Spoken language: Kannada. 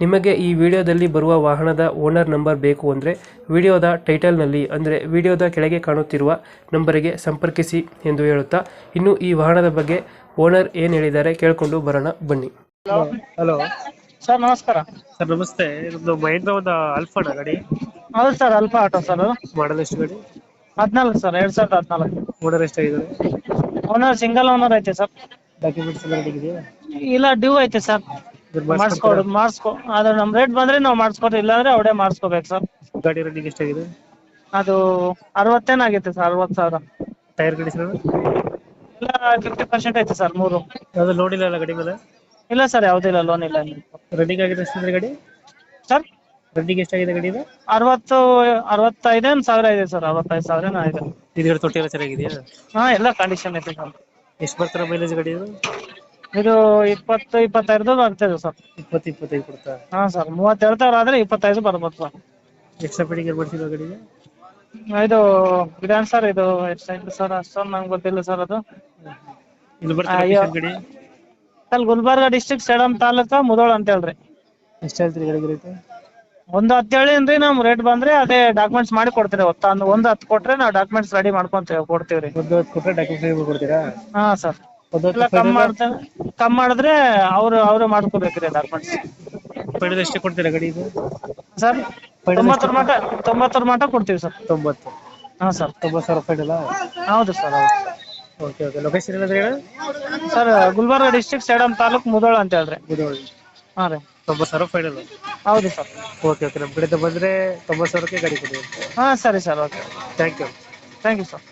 ನಿಮಗೆ ಈ ವಿಡಿಯೋದಲ್ಲಿ ಬರುವ ವಾಹನದ ಓನರ್ ನಂಬರ್ ಬೇಕು ಅಂದರೆ ವಿಡಿಯೋದ ಟೈಟಲ್ನಲ್ಲಿ ಅಂದರೆ ವಿಡಿಯೋದ ಕೆಳಗೆ ಕಾಣುತ್ತಿರುವ ನಂಬರಿಗೆ ಸಂಪರ್ಕಿಸಿ ಎಂದು ಹೇಳುತ್ತಾ ಇನ್ನು ಈ ವಾಹನದ ಬಗ್ಗೆ ಓನರ್ ಏನು ಹೇಳಿದ್ದಾರೆ ಕೇಳಿಕೊಂಡು ಬರೋಣ ಬನ್ನಿ. ಹಲೋ. ಸರ್ ನಮಸ್ಕಾರ. ಸರ್ ನಮಸ್ತೆ. ಇದೊಂದು ಮಹೇಂದ್ರ ಒಂದು ಅಲ್ಫಾಣ ಗಾಡಿ. ಹೌದು sir alpha auto sir model ಎಷ್ಟು ಗಾಡಿ? ಹದಿನಾಲ್ಕು ಸರ್ ಎರಡ್ ಸಾವಿರದ ಹದಿನಾಲ್ಕು. ಓನರ್ ಎಷ್ಟಾಗಿದೆ ಓನರ್ ಸಿಂಗಲ್ ಓನರ್ ಐತೆ ಸರ್. ಡಾಕ್ಯುಮೆಂಟ್ಸ್ ಎಲ್ಲ ಇದೆಯಾ? ಇಲ್ಲ ಡ್ಯೂ ಐತೆ ಸರ್. ಮಾಡಿಸ್ಕೊಡು ಮಾಡಿಸ್ಕೊ ಆದ್ರೆ ನಮ್ ರೇಟ್ ಬಂದ್ರೆ ನಾವು ಮಾಡಿಸ್ಕೊಡ್ರಿ ಇಲ್ಲಾಂದ್ರೆ ಅವಡೆ ಮಾಡಿಸ್ಕೋಬೇಕು ಸರ್ ಗಾಡಿ ರನ್ನಿಂಗ್ ಎಷ್ಟಾಗಿದೆ ಅದು ಅರವತ್ತೇನಾಗೈತೆ ಸರ್ ಅರವತ್ತು ಸಾವಿರ. ಟೈರ್ ಗಾಡಿ ಸರ್ ಇಲ್ಲ ಫಿಫ್ಟಿ ಪರ್ಸೆಂಟ್ ಐತೆ ಸರ್ ಮೂರು. ಯಾವುದ ಲೋಡಿಲ್ಲ ಅಲ್ಲ ಗಾಡಿ ಮೇಲೆ? ಇಲ್ಲ ಸರ್ ಯಾವುದಿಲ್ಲ ಲೋನ್ ಇಲ್ಲ. ರನ್ನಿಂಗ್ ಆಗಿದೆ ಎಷ್ಟಿದೆ ಗಾಡಿ? ಸರ್ ರನ್ನಿಂಗ್ ಎಷ್ಟಾಗಿದೆ ಗಾಡಿ ಇದು? ಅರವತ್ತು ಅರವತ್ತೈದೇನು ಸಾವಿರ ಇದೆ ಸರ್ ಅರವತ್ತೈದು ಸಾವಿರ ಇದೆ ಇದು ತೊಟ್ಟಿ ಎಲ್ಲ ಚೆನ್ನಾಗಿದೆಯಾ ಹಾ ಎಲ್ಲ ಕಂಡೀಷನ್ ಐತೆ ಸರ್ ಎಷ್ಟು ಬರ್ತಾರೆ ಮೈಲೇಜ್ ಗಾಡಿ ಇದು? ಇದು ಇಪ್ಪತ್ತು ಇಪ್ಪತ್ತೈದು ಬರ್ತದೆ ಸರ್. ಇಪ್ಪತ್ತು ಇಪ್ಪತ್ತೈದು ಕೊಡ್ತಾ? ಹಾ ಸರ್ ಮೂವತ್ತೆರಡು ಸಾವಿರ ಆದ್ರೆ ಇಪ್ಪತ್ತೈದು ಬರ್ಬೋದು ಸರ್. ಎಕ್ಸ್ಟ್ರಾ ಏನು ಮಾಡ್ಸಿಲ್ಲ ಗಾಡಿಗೆ? ಇದು ಇದಾನ್ ಸರ್ ಇದು ಎಷ್ಟು ಸರ್ ಅಷ್ಟೊಂದು ನಂಗೆ ಗೊತ್ತಿಲ್ಲ ಸರ್ ಅದು. ಬರ್ತಾರೆ ಅಯ್ಯೋ. location ಗಾಡಿ? ಸರ್ ಗುಲ್ಬರ್ಗ ಡಿಸ್ಟ್ರಿಕ್ಟ್ ಸೇಡಂ ತಾಲೂಕ ಮುದೋಳ ಅಂತ ಹೇಳ್ರಿ. ಎಷ್ಟು ಹೇಳ್ತೀರಿ ಗಾಡಿಗೆ ರೇಟ್ ಒಂದು ಹತ್ತು ಹೇಳಿನ್ರಿ ನಮ್ ರೇಟ್ ಬಂದ್ರೆ ಅದೇ ಡಾಕ್ಯುಮೆಂಟ್ಸ್ ಮಾಡಿ ಕೊಡ್ತೀರಿ ಒಂದು ಹತ್ತು ಕೊಟ್ರೆ ನಾವು ಡಾಕ್ಯುಮೆಂಟ್ಸ್ ರೆಡಿ ಮಾಡ್ಕೊಂತೀವಿ ಕೊಡ್ತೀವಿ ರೀ ಒಂದು ಹೊತ್ತು ಕೊಟ್ಟರೆ ಡಾಕ್ಯುಮೆಂಟ್ಸ್ ಕೊಡ್ತೀರಾ ಹಾ ಸರ್. ಇಲ್ಲ ಹೊತ್ತು ಕಮ್ಮಿ ಮಾಡ್ತಾರೆ ಕಮ್ಮಿ ಮಾಡಿದ್ರೆ ಅವ್ರು ಅವ್ರು ಮಾಡ್ಕೋಬೇಕ್ರಿ ಡಾಕ್ಯುಮೆಂಟ್ಸ್ ಫೈನಲ್ ಎಷ್ಟೇ ಕೊಡ್ತೀರಾ ಗಾಡಿ ಇದು? ಸರ್ ತೊಂಬತ್ತರ ಮಟ ತೊಂಬತ್ತರ ಮಟ ಕೊಡ್ತೀವಿ ಸರ್. ತೊಂಬತ್ತು. ಹಾ ಸರ್. ತೊಂಬತ್ತು ಸಾವಿರ ಫೈನಲ್ಲ ಹೌದು ಸರ್ ಹೌದು. Okay okay. ಲೊಕೇಶನ್ ಏನಾದ್ರೆ ಹೇಳಿ? ಸರ್ ಗುಲ್ಬರ್ಗ ಡಿಸ್ಟ್ರಿಕ್ಟ್ ಸೇಡಂ ತಾಲೂಕ್ ಮುದೋಳ ಅಂತ ಹೇಳ್ರಿ. ಹಾಂ ರೀ. ತೊಂಬತ್ತು ಸಾವಿರ ಫೈನಲ್ ಹೌದು ಸರ್. Okay okay. ನಮ್ಮ ಕಡೆಯಿಂದ ಬಂದರೆ ತೊಂಬತ್ತು ಸಾವಿರಕ್ಕೆ ಗಾಡಿ ಕೊಡಿ ಹಾ ಸರಿ sir okay. Thank you thank you sir